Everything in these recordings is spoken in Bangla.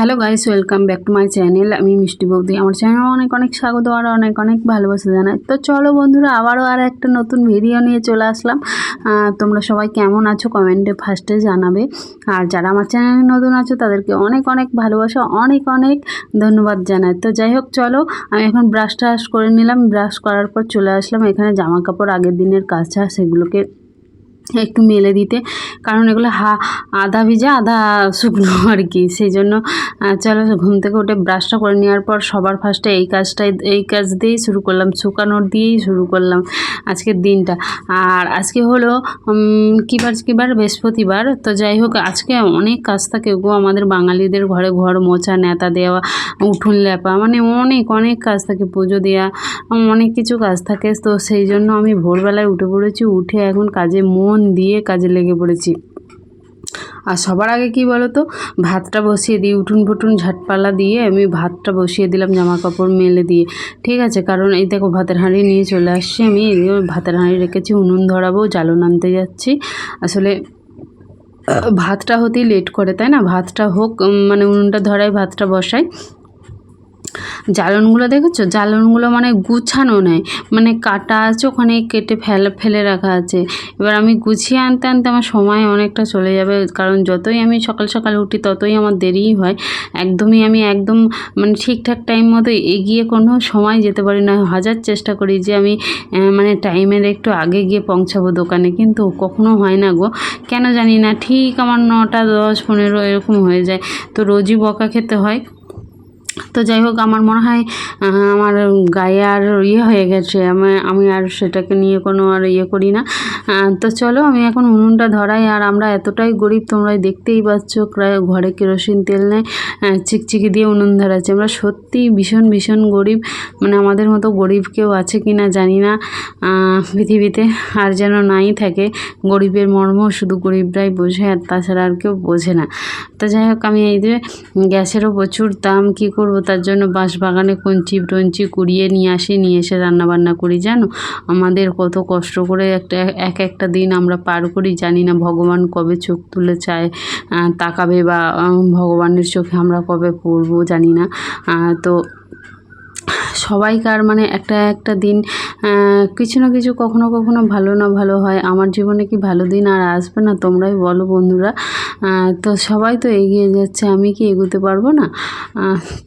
Hello guys welcome back to my channel আমি মিষ্টি বৌদি। আমার চ্যানেলে অনেক অনেক স্বাগত আর অনেক অনেক ভালোবাসা জানাই। তো চলো বন্ধুরা, আবারও আর একটা নতুন ভিডিও নিয়ে চলে আসলাম। তোমরা সবাই কেমন আছো? কমেন্টে ফার্স্টে জানাবে। আর যারা আমার চ্যানেলে নতুন আছো, তাদেরকে অনেক অনেক ভালোবাসা, অনেক অনেক ধন্যবাদ জানাই। তো যাই হোক, চলো আমি এখন ব্রাশ টাশ করে নিলাম। ব্রাশ করার পর চলে আসলাম। এখানে জামা কাপড় আগের দিনের কাঁচা সেগুলোকে একটু মেলে দিতে। কারণ এগুলো হা আধা ভিজা আধা শুকনো আর কি। সেই জন্য চলো ঘুম থেকে উঠে ব্রাশটা করে নেওয়ার পর সবার ফার্স্টে এই কাজটাই এই কাজ দিয়েই শুরু করলাম। শুকানোর দিয়েই শুরু করলাম আজকের দিনটা। আর আজকে হলো উম, কী বার কী বার? বৃহস্পতিবার। তো যাই হোক আজকে অনেক কাজ থাকে গো আমাদের বাঙালিদের ঘরে ঘর মোছা নেতা দেওয়া উঠুন লেপা মানে অনেক অনেক কাজ থাকে পুজো দেওয়া অনেক কিছু কাজ থাকে। তো সেই জন্য আমি ভোরবেলায় উঠে পড়েছি উঠে এখন কাজে মন দিয়ে কাজে লেগে পড়েছি। আর সবার আগে কি বলো তো ভাতটা বসিয়ে দিই, উঠুন ফুটুন, ঝাটপালা দিয়ে আমি ভাতটা বসিয়ে দিলাম জামা কাপড় মেলে দিয়ে। ঠিক আছে, কারণ এই দেখো ভাতের হাঁড়ি নিয়ে চলে আসছি আমি ভাতের হাঁড়ি রেখেছি, উনুন ধরাবো, জ্বালন আনতে যাচ্ছি। আসলে ভাতটা হতেই লেট করে, তাই না? ভাতটা হোক মানে উনুনটা ধরাই, ভাতটা বসাই। জ্বালনগুলো দেখেছ? জ্বালনগুলো মানে গুছানো নেই। মানে কাটা আছে, ওখানে কেটে ফেলে ফেলে রাখা আছে। এবার আমি গুছিয়ে আনতে আনতে আমার সময় অনেকটা চলে যাবে, কারণ যতই আমি সকাল সকাল উঠি, ততই আমার দেরিই হয়। একদমই আমি একদম মানে ঠিকঠাক টাইম মতো এগিয়ে কোনো সময় যেতে পারি না। হাজার চেষ্টা করি যে আমি মানে টাইমের একটু আগে গিয়ে পৌঁছাবো দোকানে, কিন্তু কখনো হয় না গো। কেন জানি না, ঠিক আমার নটা দশ পনেরো এরকম হয়ে যায়। তো রোজই বকা খেতে হয়। তো যাই হোক, আমার মনে হয় আমার গায়ে আর ইয়ে হয়ে গেছে। আমি আমি আর সেটাকে নিয়ে কোনো আর ইয়ে করি না। তো চলো, আমি এখন উনুনটা ধরাই, আর আমরা এতটাই গরিব তোমরা দেখতেই পাচ্ছ, প্রায় ঘরে কেরোসিন তেল নেয় চিকচিকি দিয়ে উনুন ধরাচ্ছে। আমরা সত্যিই ভীষণ ভীষণ গরিব। মানে আমাদের মতো গরিব কেউ আছে কি না জানি না। পৃথিবীতে আর যেন নাই থাকে, গরিবের মর্ম শুধু গরিবরাই বোঝে, আর তাছাড়া আর কেউ বোঝে না। তো যাই হোক, আমি এই যে গ্যাসেরও প্রচুর দাম, কী করব? তার জন্য বাঁশ বাগানে কঞ্চি টঞ্চি কুড়িয়ে নিয়ে আসি, নিয়ে এসে রান্না বান্না করি, জানো? আমাদের কত কষ্ট করে একটা, এক একটা দিন আমরা পার করি, জানি না ভগবান কবে চোখ তুলে চায় তাকাবে বা ভগবানের চোখে আমরা কবে পড়ব, জানি না। তো সবাইকার মানে একটা একটা দিন কিছু না কিছু কখনো কখনো ভালো না ভালো হয়। আমার জীবনে কি ভালো দিন আর আসবে না? তোমরাই বলো বন্ধুরা। তো সবাই তো এগিয়ে যাচ্ছে, আমি কি এগোতে পারব না?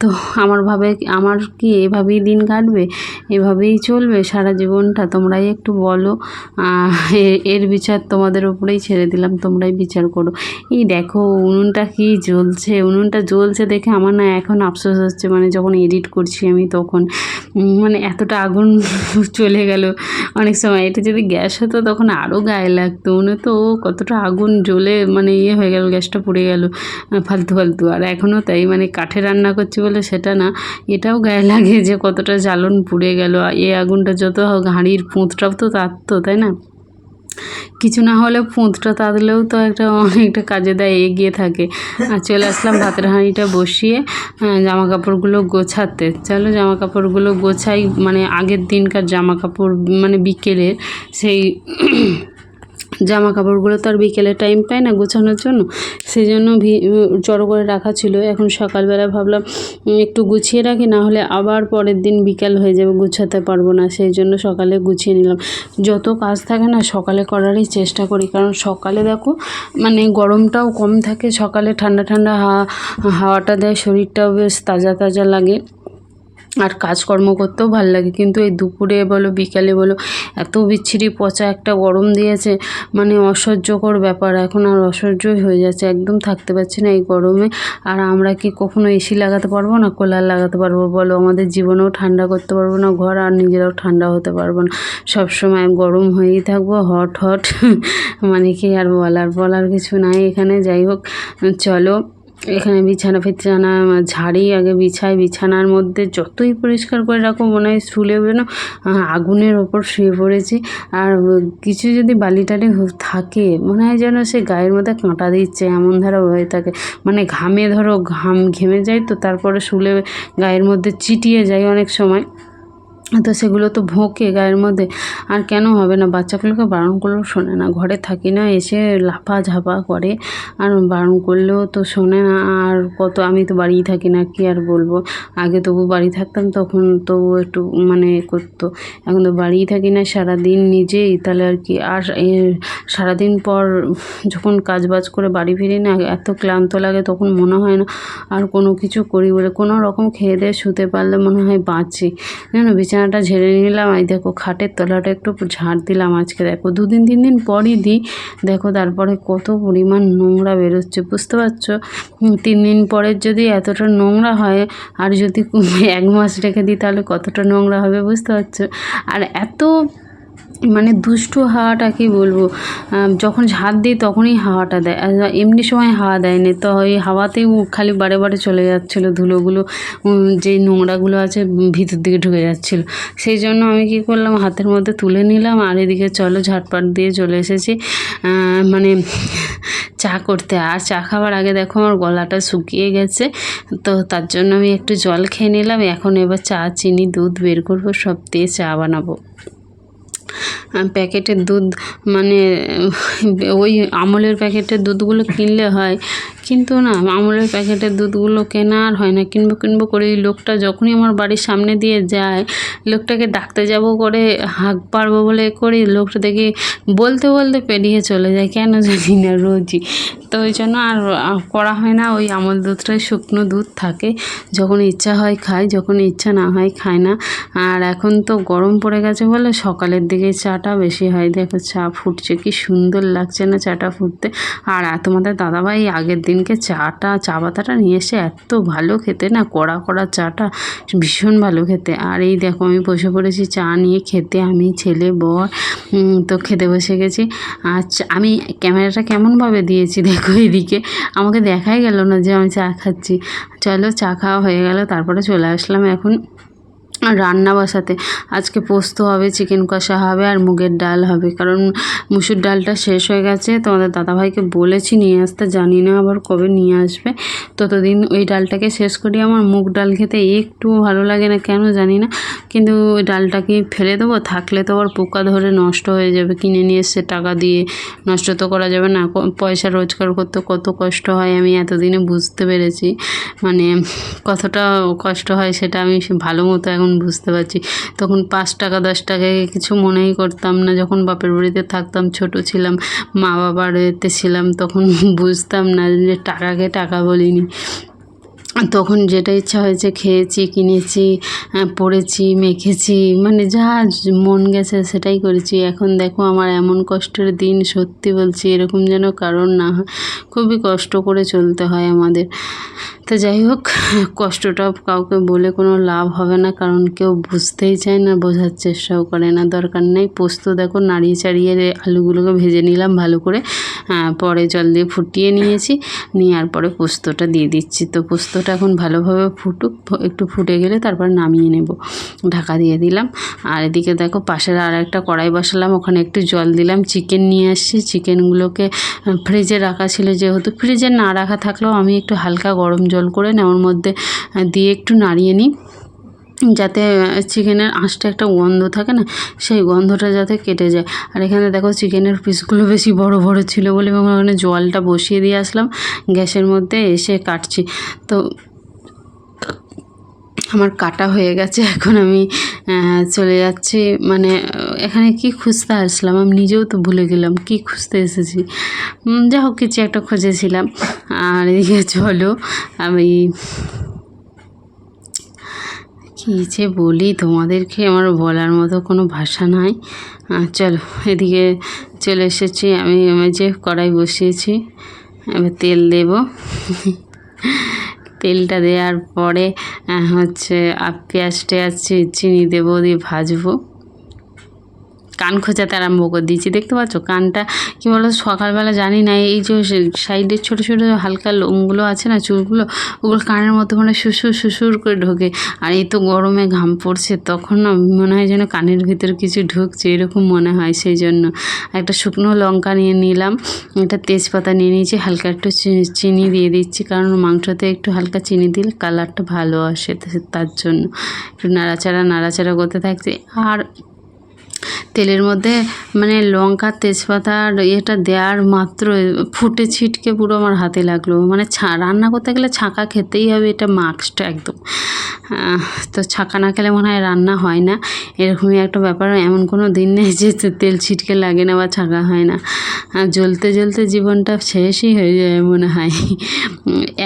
তো আমার ভাবে, আমার কি এভাবেই দিন কাটবে? এভাবেই চলবে সারা জীবনটা? তোমরাই একটু বলো। এর বিচার তোমাদের উপরেই ছেড়ে দিলাম, তোমরাই বিচার করো। এই দেখো, উনুনটা কি জ্বলছে? উনুনটা জ্বলছে দেখে আমার না এখন আফসোস হচ্ছে মানে যখন এডিট করছি আমি তখন। মানে এতটা আগুন চলে গেল অনেক সময়। এটা যদি গ্যাস হতো তখন আরও গায়ে লাগতো। মনে তো কতটা আগুন জ্বলে মানে ইয়ে হয়ে গেল। গ্যাসটা পুড়ে গেল ফালতু ফালতু। আর এখনও তাই মানে কাঠে রান্না করছি বলে সেটা না, এটাও গায়ে লাগে যে কতটা জ্বালন পুড়ে গেল। এই আগুনটা যত হোক, হাঁড়ির পুঁতটাও তো তাঁততো তাই না? কিছু না হলে পুঁতটা তাঁতলেও তো একটা অনেকটা কাজে দেয়, এগিয়ে থাকে। আর চলে আসলাম ভাতের হাঁড়িটা বসিয়ে জামা কাপড়গুলো গোছাতে। চলো জামা কাপড়গুলো গোছাই মানে আগের দিনকার জামা কাপড় মানে বিকেলের সেই জামা কাপড়গুলো তো আর বিকেলে টাইম পায় না গোছানোর জন্য। সেই জন্য জড়ো করে রাখা ছিল। এখন সকালবেলা ভাবলাম একটু গুছিয়ে রাখি, না হলে আবার পরের দিন বিকাল হয়ে যাবে, গুছাতে পারব না। সেই জন্য সকালে গুছিয়ে নিলাম। যত কাজ থাকে না, সকালে করারই চেষ্টা করি। কারণ সকালে দেখো মানে গরমটাও কম থাকে। সকালে ঠান্ডা ঠান্ডা হাওয়া হাওয়াটা দেয়, শরীরটাও বেশ তাজা তাজা লাগে। আর কাজকর্ম করতেও ভালো লাগে। কিন্তু এই দুপুরে বলো, বিকালে বলো, এত বিচ্ছিরি পচা একটা গরম দিয়েছে মানে অসহ্যকর ব্যাপার। এখন আর অসহ্যই হয়ে যাচ্ছে, একদম থাকতে পারছি না এই গরমে। আর আমরা কি কখনো এসি লাগাতে পারব না কুলার লাগাতে পারব? বলো, আমাদের জীবনেও ঠান্ডা করতে পারব না, ঘর আর নিজেরাও ঠান্ডা হতে পারব না। সব সময় গরম হয়েই থাকব, হট হট। মানে কি আর বলার বলার কিছু নাই এখানে। যাই হোক, চলো। এখানে বিছানা ফিছানা ঝাড়ি আগে বিছায়, বিছানার মধ্যে যতই পরিষ্কার করে রাখো, মনে হয় শুলে যেন আগুনের ওপর শুয়ে পড়েছি। আর কিছু যদি বালি টালি থাকে, মনে হয় যেন সে গায়ের মধ্যে কাঁটা দিচ্ছে, এমন ধারা হয়ে থাকে। মানে ঘামে ধরো, ঘাম ঘেমে যায় তো তারপরে শুলে গায়ের মধ্যে চিটিয়ে যায় অনেক সময়। তো সেগুলো তো ভোঁকে গায়ের মধ্যে। আর কেন হবে না? বাচ্চাগুলোকে বারণ করলেও শোনে না। ঘরে থাকি না, এসে লাফা ঝাপা করে। আর বারণ করলেও তো শোনে না। আর কত, আমি তো বাড়িই থাকি না, কি আর বলব? আগে তবু বাড়ি থাকতাম, তখন তবু একটু মানে করতো। এখন তো বাড়িই থাকি না, সারাদিন নিজেই। তাহলে আর কি? আর সারাদিন পর যখন কাজ বাজ করে বাড়ি ফিরি না, এত ক্লান্ত লাগে, তখন মনে হয় না আর কোনো কিছু করি বলে। কোনো রকম খেয়ে দিয়ে শুতে পারলে মনে হয় বাঁচি। জানো বিছানাটা ঝেড়ে নিলাম। আই দেখো খাটের তলাটা একটু ঝাড় দিলাম আজকে। দেখো দুদিন, তিন দিন পরই দিই। দেখো তারপরে কত পরিমাণ নোংরা বেরোচ্ছে, বুঝতে পারছ? তিন দিন পরের যদি এতটা নোংরা হয়, আর যদি এক মাস রেখে দিই, তাহলে কতটা নোংরা হবে, বুঝতে পারছ? আর এত মানে দুষ্টু হাওয়াটা কি বলব? যখন ঝাড় দিই তখনই হাওয়াটা দেয়। এমনি সময় হাওয়া দেয়নি। তো ওই হাওয়াতেই খালি বারে বারে চলে যাচ্ছিল। ধুলোগুলো যেই নোংরাগুলো আছে ভিতর দিকে ঢুকে যাচ্ছিল। সেই জন্য আমি কি করলাম? হাতের মধ্যে তুলে নিলাম আর এদিকে চলো ঝাটপাট দিয়ে চলে এসেছি। মানে চা করতে। আর চা খাওয়ার আগে দেখো আমার গলাটা শুকিয়ে গেছে। তো তার জন্য আমি একটু জল খেয়ে নিলাম। এখন এবার চা, চিনি, দুধ বের করব। সব দিয়ে চা বানাবো। প্যাকেটের দুধ মানে ওই আমলের প্যাকেটের দুধগুলো কিনলে হয়। কিন্তু না, আমলের প্যাকেটের দুধগুলো কেনা আর হয় না। কিনবো কিনবো করে এই লোকটা যখনই আমার বাড়ির সামনে দিয়ে যায়, লোকটাকে ডাকতে যাব করে হাঁক পারব বলে করি, লোকটা দেখি বলতে বলতে পেরিয়ে চলে যায়, কেন জানি না, রোজই। তো ওই জন্য আর করা হয় না, ওই আমল দুধটাই শুকনো দুধ থাকে। যখন ইচ্ছা হয় খাই, যখন ইচ্ছা না হয় খায় না। আর এখন তো গরম পড়ে গেছে বলে সকালের দিকে চাটা বেশি হয়। দেখো চা ফুটছে, কি সুন্দর লাগছে না চাটা ফুটতে। আর তোমাদের দাদাভাই আগের দিনকে চাটা, চা পাতাটা নিয়ে এসে এত ভালো খেতে না, কড়া কড়া চাটা, ভীষণ ভালো খেতে। আর এই দেখো আমি বসে পড়েছি চা নিয়ে খেতে, আমি ছেলে, বর তো খেতে বসে গেছি। আর আমি ক্যামেরাটা কেমনভাবে দিয়েছি দেখো এদিকে, আমাকে দেখাই গেল না যে আমি চা খাচ্ছি। চলো চা খাওয়া হয়ে গেল, তারপরে চলে আসলাম এখন। রান্না বসাতে। আজকে পোস্ত হবে, চিকেন কষা হবে আর মুগের ডাল হবে। কারণ মুসুর ডালটা শেষ হয়ে গেছে, তোমাদের দাদাভাইকে বলেছি নিয়ে আসতে, জানি না আবার কবে নিয়ে আসবে। ততদিন ওই ডালটাকে শেষ করি। আমার মুগ ডাল খেতে একটু ভালো লাগে না, কেন জানি না। কিন্তু ওই ডালটা কি ফেলে দেবো, থাকলে তো আবার পোকা ধরে নষ্ট হয়ে যাবে। কিনে নিয়ে এসে টাকা দিয়ে নষ্ট তো করা যাবে না। পয়সা রোজগার করতে কত কষ্ট হয়, আমি এতদিনে বুঝতে পেরেছি। মানে কতটা কষ্ট হয় সেটা আমি ভালো মতো এখন বুঝতে পারছি। তখন পাঁচ টাকা, দশ টাকায় কিছু মনেই করতাম না। যখন বাপের বাড়িতে থাকতাম, ছোট ছিলাম মা বাবার এতে ছিলাম, তখন বুঝতাম না যে টাকাকে টাকা বলিনি। তখন যেটা ইচ্ছা হয়েছে খেয়েছি, কিনেছি পড়েছি, মেখেছি মানে যা মন গেছে সেটাই করেছি। এখন দেখো আমার এমন কষ্টের দিন, সত্যি বলছি এরকম যেন কারণ না হয়। খুবই কষ্ট করে চলতে হয় আমাদের। তো যাই হোক, কষ্টটা কাউকে বলে কোনো লাভ হবে না, কারণ কেউ বুঝতেই চায় না, বোঝার চেষ্টাও করে না। দরকার নেই, পোস্ত দেখো নাড়িয়ে চাড়িয়ে আলুগুলোকে ভেজে নিলাম ভালো করে। পরে জল দিয়ে ফুটিয়ে নিয়েছি নেওয়ার পরে পোস্তটা দিয়ে দিচ্ছি। তো পোস্তটা এখন ভালোভাবে ফুটুক একটু ফুটে গেলে তারপর নামিয়ে নেব। ঢাকা দিয়ে দিলাম। আর এদিকে দেখো পাশের আর একটা কড়াই বসালাম, ওখানে একটু জল দিলাম, চিকেন নিয়ে আসছি। চিকেনগুলোকে ফ্রিজে রাখা ছিল যেহেতু, ফ্রিজে না রাখা থাকলেও আমি একটু হালকা গরম জল করে নেওয়ার মধ্যে দিয়ে একটু নাড়িয়ে নিই। যাতে চিকেনের আঁশটা একটা গন্ধ থাকে না, সেই গন্ধটা যাতে কেটে যায়। আর এখানে দেখো চিকেনের পিসগুলো বেশি বড় বড় ছিল বলে এবং ওখানে জলটা বসিয়ে দিয়ে আসলাম, গ্যাসের মধ্যে এসে কাটছি। তো আমার কাটা হয়ে গেছে, এখন আমি চলে যাচ্ছি। মানে এখানে কি খুঁজতে আসলাম আমি নিজেও তো ভুলে গেলাম, কি খুঁজতে এসেছি। যা হোক, কিছু একটা খুঁজেছিলাম। আর এদিকে চলো, আমি কী যে বলি, তোমাদেরকে আমার বলার মতো কোনো ভাষা নাই। চলো, এদিকে চলে এসেছি আমি আমি যে কড়াই বসিয়েছি, এবার তেল দেব। তেলটা দেওয়ার পরে হচ্ছে পেঁয়াজ টেয়াজ চিনি দেবো, দিয়ে ভাজবো। কান খোঁচাতে আরম্ভ করে দিয়েছি। দেখতে পাচ্ছ কানটা কী বলো সকালবেলা জানি না, এই যে সাইডের ছোটো ছোটো হালকা লোমগুলো আছে না চুলগুলো, ওগুলো কানের মধ্যে মানে সুসুর সুসুর করে ঢোকে। আর এই তো গরমে ঘাম পড়ছে, তখন না মনে হয় যেন কানের ভিতর কিছু ঢুকছে, এরকম মনে হয় সেই জন্য। একটা শুকনো লঙ্কা নিয়ে নিলাম, একটা তেজপাতা নিয়ে নিয়েছি, হালকা একটু চিনি দিয়ে দিচ্ছি, কারণ মাংসতে একটু হালকা চিনি দিলে কালারটা ভালো আসে তার জন্য। একটু নাড়াচাড়া নাড়াচাড়া করতে থাকছে। আর তেলের মধ্যে মানে লঙ্কা, তেজপাতা আর এটা দেওয়ার মাত্র ফুটে ছিটকে পুরো আমার হাতে লাগল। মানে ছা, রান্না করতে গেলে ছাঁকা খেতেই হবে, এটা মাস্কটা একদম। তো ছাঁকা না খেলে মনে হয় রান্না হয় না। এরকমই একটা ব্যাপার, এমন কোনো দিন নেই যে তেল ছিটকে লাগে না বা ছাঁকা হয় না। জ্বলতে জ্বলতে জীবনটা শেষই হয়ে যায় মনে হয়।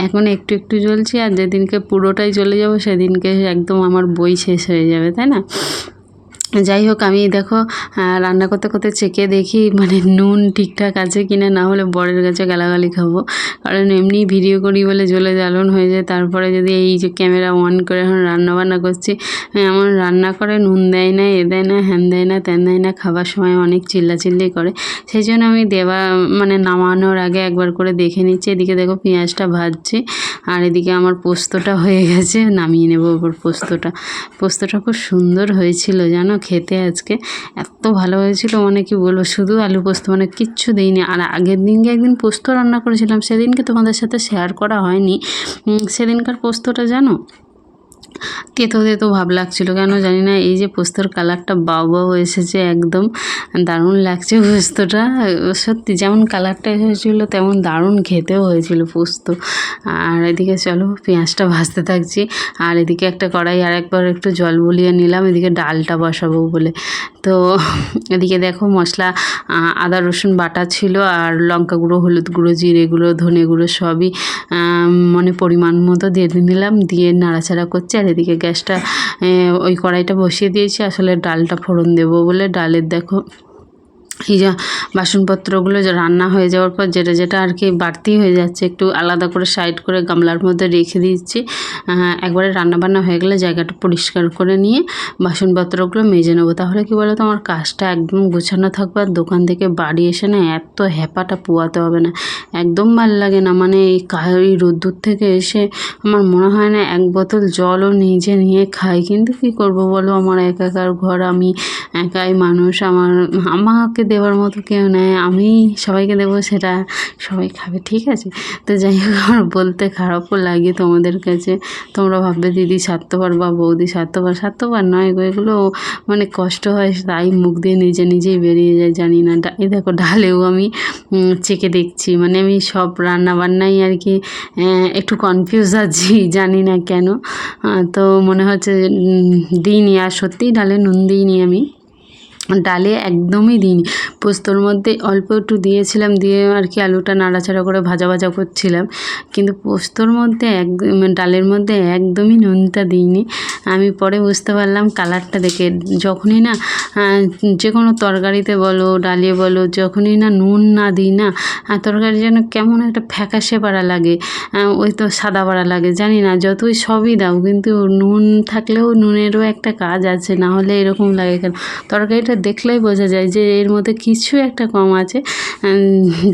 এখন একটু একটু জ্বলছি আর যেদিনকে পুরোটাই চলে যাব, সেদিনকে একদম আমার বই শেষ হয়ে যাবে, তাই না? যাই হোক আমি দেখো রান্না করতে করতে চেকে দেখি মানে নুন ঠিকঠাক আছে কি না হলে বরের কাছে গালাগালি খাব। কারণ এমনি ভিডিও করি বলে জ্বলে জ্বালন হয়ে যায় তারপরে যদি এই যে ক্যামেরা অন করে এখন রান্না বান্না করছি হ্যাঁ, এমন রান্না করে নুন দেয় না এ দেয় না হ্যান দেয় না ত্যান দেয় না খাবার সময় অনেক চিল্লাচিল্লি করে। সেই জন্য আমি দেওয়া মানে নামানোর আগে একবার করে দেখে নিচ্ছি এদিকে দেখো পেঁয়াজটা ভাজছি আর এদিকে আমার পোস্তটা হয়ে গেছে নামিয়ে নেব ওপর পোস্তটা। পোস্তটা খুব সুন্দর হয়েছিল জানো? খেতে আজকে এত ভালো হয়েছিল। মানে কি বলব, শুধু আলু পোস্ত মানে কিচ্ছু দিইনি। আর আগের দিনকে একদিন পোস্ত রান্না করেছিলাম। সেদিনকে তোমাদের সাথে শেয়ার করা হয়নি। সেদিনকার পোস্তটা জানো? তেতো তেতো ভাব লাগছিল। কেন জানি না, এই যে পোস্তর কালারটা বাউ বাউ এসেছে একদম। দারুণ লাগছে পোস্তটা। সত্যি যেমন কালারটা এসেছিল তেমন দারুণ খেতেও হয়েছিল পোস্ত। আর এদিকে চলো, পেঁয়াজটা ভাজতে থাকছি। আর এদিকে একটা কড়াই, আর একবার একটু জল বলিয়ে নিলাম। এদিকে ডালটা বসাবো বলে। তো এদিকে দেখো মশলা আদা, রসুন বাটা ছিল, আর লঙ্কা গুঁড়ো, হলুদ গুঁড়ো, জিরে গুঁড়ো, ধনে গুঁড়ো সবই মানে পরিমাণ মতো দিয়ে নিলাম। দিয়ে নাড়াচাড়া করছি। আর এদিকে গ্যাসটা ওই কড়াইটা বসিয়ে দিয়েছি। আসলে ডালটা ফোড়ন দেবো বলে। ডালের দেখো যে বাসনপত্রগুলো রান্না হয়ে যাওয়ার পর যেটা যেটা আর কি বাড়তি হয়ে যাচ্ছে, একটু আলাদা করে সাইড করে গামলার মধ্যে রেখে দিচ্ছি। একবারে রান্না বান্না হয়ে গেলে জায়গাটা পরিষ্কার করে নিয়ে বাসনপত্রগুলো মেজে নেব। তাহলে কি বলো তো আমার কাজটা একদম গোছানো থাকবে আর দোকান থেকে বাড়ি এসে না এত হ্যাপাটা পোয়াতে হবে না। একদম ভালো লাগে না মানে এই এই রোদ্দুর থেকে এসে আমার মনে হয় না এক বোতল জলও নিজে নিয়ে খাই। কিন্তু কি করব বলো, আমার একাকার ঘর, আমি একাই মানুষ, আমার আমাকে দেওয়ার মতো কেউ নেয় আমি সবাইকে দেবো সেটা সবাই খাবে, ঠিক আছে? তো যাই হোক, আমার বলতে খারাপও লাগে তোমাদের কাছে। তোমরা ভাববে দিদি স্বার্থপর বা বৌদি স্বার্থপর। স্বার্থপর নয় গো, এগুলো মানে কষ্ট হয়, তাই মুখ দিয়ে নিজে নিজেই বেরিয়ে যায়, জানি না। এই দেখো, ডালেও আমি চেকে দেখছি। মানে আমি সব রান্না বান্নাই আর কি একটু কনফিউজ আছি, জানি না কেন। তো মনে হচ্ছে দিইনি, আর সত্যিই ডালে নুন দিইনি আমি। ডালে একদমই দিইনি। পোস্তর মধ্যে অল্প একটু দিয়েছিলাম, দিয়ে আর কি আলুটা নাড়াচাড়া করে ভাজা ভাজা করছিলাম। কিন্তু পোস্তর মধ্যে একদম ডালের মধ্যে একদমই নুনটা দিইনি। আমি পরে বুঝতে পারলাম কালারটা দেখে। যখনই না যে কোনো তরকারিতে বলো, ডালে বলো, যখনই না নুন না দিই না তরকারি যেন কেমন একটা ফ্যাকাশে পাড়া লাগে ওই তো সাদা পাড়া লাগে, জানি না, যতই সবই দাও, কিন্তু নুন থাকলেও নুনেরও একটা কাজ আছে, না হলে এরকম লাগে কেন? তরকারিটা দেখলেই বোঝা যায় যে এর মধ্যে কিছু একটা কম আছে।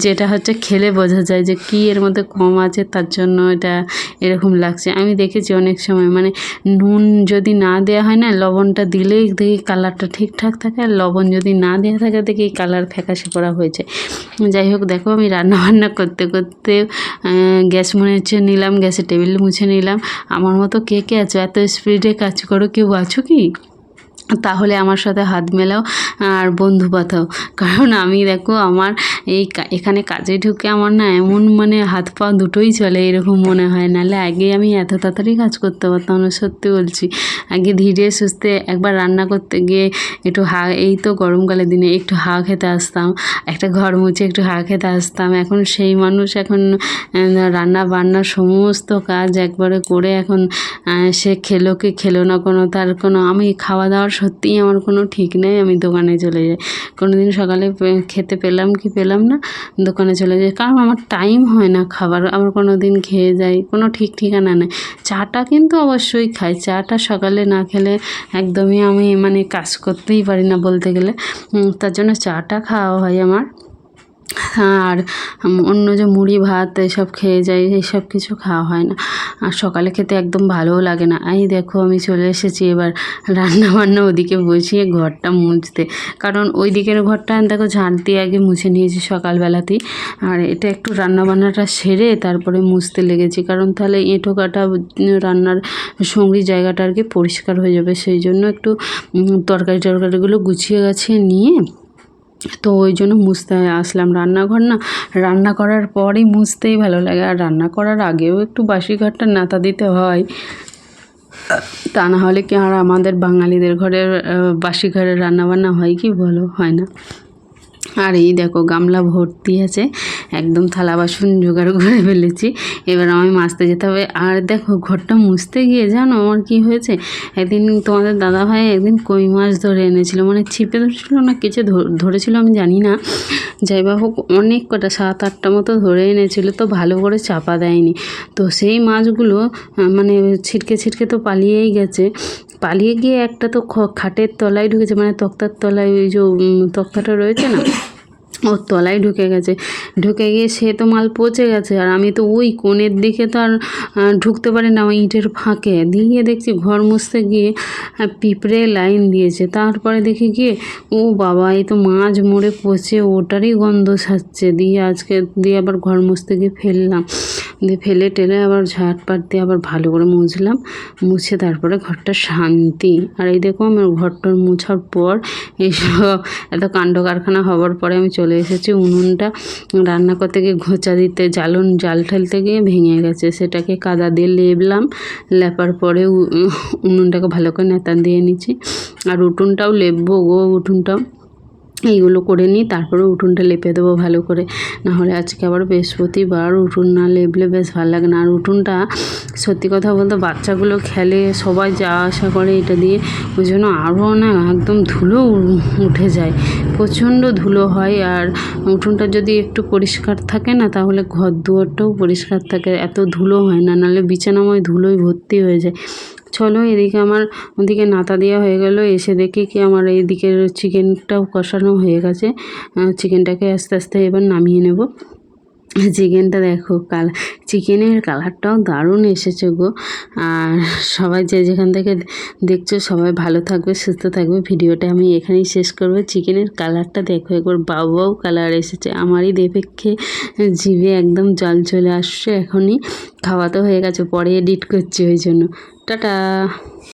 যেটা হচ্ছে খেলে বোঝা যায় যে কি এর মধ্যে কম আছে, তার জন্য এটা এরকম লাগছে। আমি দেখেছি অনেক সময় মানে নুন যদি না দেওয়া হয় না, লবণটা দিলেই দেখি কালারটা ঠিকঠাক থাকে, আর লবণ যদি না দেওয়া থাকে, দেখি কালার ফ্যাকাশে করা হয়েছে। যাই হোক, দেখো আমি রান্না বান্না করতে করতে গ্যাস মনে হচ্ছে নিলাম, গ্যাসের টেবিল মুছে নিলাম। আমার মতো কে কে আছো? এত স্পিডে কাজ করো, কেউ আছো কি? তাহলে আমার সাথে হাত মেলাও আর বন্ধু পাতাও কারণ আমি দেখো আমার এই এখানে কাজে ঢুকে আমার না এমন মানে হাত পা দুটোই চলে এরকম মনে হয়। নাহলে আগে আমি এত তাড়াতাড়ি কাজ করতে পারতাম না, সত্যি বলছি। আগে ধীরে সুস্থে একবার রান্না করতে গিয়ে একটু হা, এই তো গরমকালের দিনে একটু হা খেতে আসতাম, একটা ঘর মুছে একটু হা খেতে আসতাম। এখন সেই মানুষ এখন রান্না বান্না সমস্ত কাজ একবারে করে এখন সে খেলো কি খেলো না কোনো, তার কোনো, আমি খাওয়া দাওয়ার সত্যিই আমার কোনো ঠিক নেই, আমি দোকানে চলে যাই। কোনো দিন সকালে খেতে পেলাম কি পেলাম না, দোকানে চলে যাই। কারণ আমার টাইম হয় না খাবার, আমার কোনো দিন খেয়ে যাই, কোনো ঠিক ঠিকানা নেই। চাটা কিন্তু অবশ্যই খাই, চাটা সকালে না খেলে একদমই আমি মানে কাজ করতেই পারি না বলতে গেলে। তার জন্য চাটা খাওয়া হয় আমার। আর অন্য যে মুড়ি ভাত এসব খেয়ে যাই এইসব কিছু খাওয়া হয় না। আর সকালে খেতে একদম ভালোও লাগে না। এই দেখো আমি চলে এসেছি এবার রান্না বান্না ওদিকে বসিয়ে ঘরটা মুছতে। কারণ ওই দিকের ঘরটা আমি দেখো ঝাঁট দিয়ে আগে মুছে নিয়েছি সকালবেলাতেই। আর এটা একটু রান্না বান্নাটা সেরে তারপরে মুছতে লেগেছি। কারণ তাহলে এঁটো কাটা রান্নার সঙ্গী জায়গাটা আর কি পরিষ্কার হয়ে যাবে। সেই জন্য একটু তরকারি টরকারিগুলো গুছিয়ে গাছিয়ে নিয়ে তো ওই জন্য মুছতে আসলাম। রান্নাঘর না, রান্না করার পরেই মুছতেই ভালো লাগে। আর রান্না করার আগেও একটু বাসি ঘরটা নাতা দিতে হয়। তা না হলে কি আর আমাদের বাঙালিদের ঘরের বাসি ঘরে রান্নাবান্না হয় কি বলো? হয় না? আর এই দেখো গামলা ভর্তি আছে। একদম থালা বাসন জোগাড় করে ফেলেছি। এবার আমি মাছতে যেতে হবে। আর দেখো, ঘরটা মুছতে গিয়ে জানো আমার কি হয়েছে? একদিন তোমাদের দাদা ভাই একদিন কই মাছ ধরে এনেছিল। মানে ছিপে ধরেছিল না কিছু ধরেছিল আমি জানি না। যাই বা হোক, অনেক কটা, সাত, আটটা মতো ধরে এনেছিল। তো ভালো করে চাপা দেয়নি। তো সেই মাছগুলো মানে ছিটকে ছিটকে তো পালিয়েই গেছে। পালিয়ে গিয়ে একটা তো খাটের তলায় ঢুকেছে। মানে তক্তার তলায় ওই যে তক্তাটা রয়েছে না? ওর তলায় ঢুকে গেছে। ঢুকে গিয়ে সে তো মাল পচে গেছে আর আমি তো ওই কোণের দিকে তো আর ঢুকতে পারি না ওই ইঁটের ফাঁকে। দিয়ে দেখছি ঘর মুছতে গিয়ে পিঁপড়ে লাইন দিয়েছে। তারপরে দেখি গিয়ে, ও বাবা, এই তো মাছ মরে পচে, ওটারই গন্ধ ছাড়ছে। দিয়ে আজকে, দিয়ে আবার ঘর মুছতে গিয়ে ফেললাম। দিয়ে ফেলে টেলে আবার ঝাঁটপাট দিয়ে আবার ভালো করে মুছলাম। মুছে তারপরে ঘরটা শান্তি। আর এই দেখো আমার ঘরটার মুছার পর এইসব এত কাণ্ড কারখানা হওয়ার পরে আমি চলে এসেছি উনুনটা। রান্না করতে গিয়ে ঘোচা দিতে, জ্বালন, জাল ঠেলতে গিয়ে ভেঙে গেছে। সেটাকে কাদা দিয়ে লেপলাম লেপার পরে উনুনটাকে ভালো করে নেতা দিয়ে নিচ্ছি। আর উঠোনটাও লেপবো গো, উঠোনটাও। এইগুলো করে নিই, তারপরে উঠোনটা লেপে দেবো ভালো করে। না হলে আজকে আবার বৃহস্পতিবার, উঠোন না লেপলে বেশ ভালো লাগে না। আর উঠোনটা সত্যি কথা বলতে বাচ্চাগুলো খেলে, সবাই যাওয়া আসা করে এটা দিয়ে, ওই জন্য আরও না একদম ধুলো উঠে যায়। প্রচণ্ড ধুলো হয় আর উঠোনটা যদি একটু পরিষ্কার থাকে না, তাহলে ঘর দুয়ারটাও পরিষ্কার থাকে। এত ধুলো হয় না, নাহলে বিছানাময় ধুলোয় ভর্তি হয়ে যায়। চলো এদিকে আমার ওদিকে নাতা দেওয়া হয়ে গেল। এসে দেখি কি আমার এইদিকের চিকেনটাও কষানো হয়ে গেছে। চিকেনটাকে আস্তে আস্তে এবার নামিয়ে নেব। চিকেনটা দেখো, কাল, চিকেনের কালারটাও দারুণ এসেছে গো। আর সবাই যে যেখান থেকে দেখছ সবাই ভালো থাকবে, সুস্থ থাকবে। ভিডিওটা আমি এখানেই শেষ করব। চিকেনের কালারটা দেখো, একবার বাবাও কালার এসেছে। আমারই দেখে জিভে একদম জল চলে আসছে এখনই। খাওয়া তো হয়ে গেছে, পরে এডিট করছি ওই জন্য। টাটা!